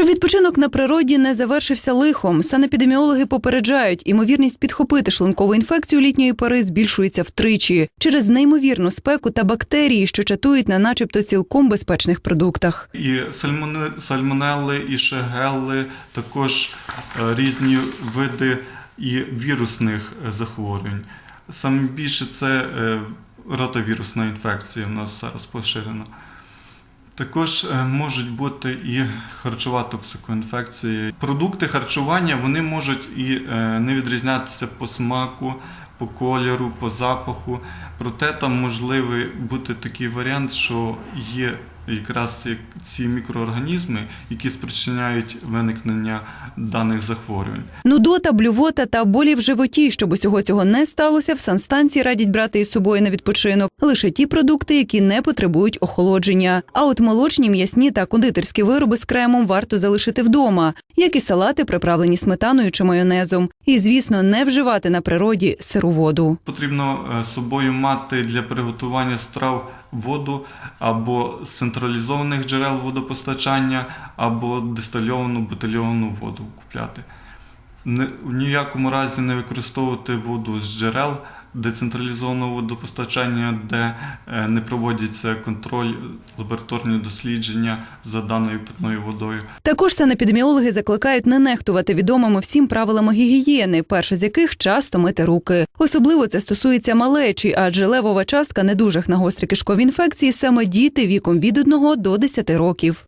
Щоб відпочинок на природі не завершився лихом, санепідеміологи попереджають, імовірність підхопити шлункову інфекцію літньої пори збільшується втричі через неймовірну спеку та бактерії, що чатують на начебто цілком безпечних продуктах. І сальмоне- сальмонелли, і шегелли, також е, різні види і вірусних е, захворювань. Саме більше це е, ротовірусна інфекція в нас зараз поширена. Також е, можуть бути і харчова токсикоінфекція. Продукти харчування вони можуть і е, не відрізнятися по смаку, по кольору, по запаху. Проте там можливий бути такий варіант, що є якраз як ці мікроорганізми, які спричиняють виникнення даних захворювань. Нудота, блювота та болі в животі. Щоб усього цього не сталося, в санстанції радять брати із собою на відпочинок лише ті продукти, які не потребують охолодження. А от молочні, м'ясні та кондитерські вироби з кремом варто залишити вдома, як і салати, приправлені сметаною чи майонезом. І, звісно, не вживати на природі сиру воду. Потрібно е, собою мати для приготування страв воду або з централізованих джерел водопостачання, або дистильовану бутильовану воду купляти. В ніякому разі не використовувати воду з джерел децентралізованого водопостачання, де е, не проводяться контроль, лабораторні дослідження за даною питною водою. Також санепідеміологи закликають не нехтувати відомими всім правилами гігієни, перше з яких часто мити руки. Особливо це стосується малечі, адже левова частка недужих на гострі кишкові інфекції саме діти віком від 1 до 10 років.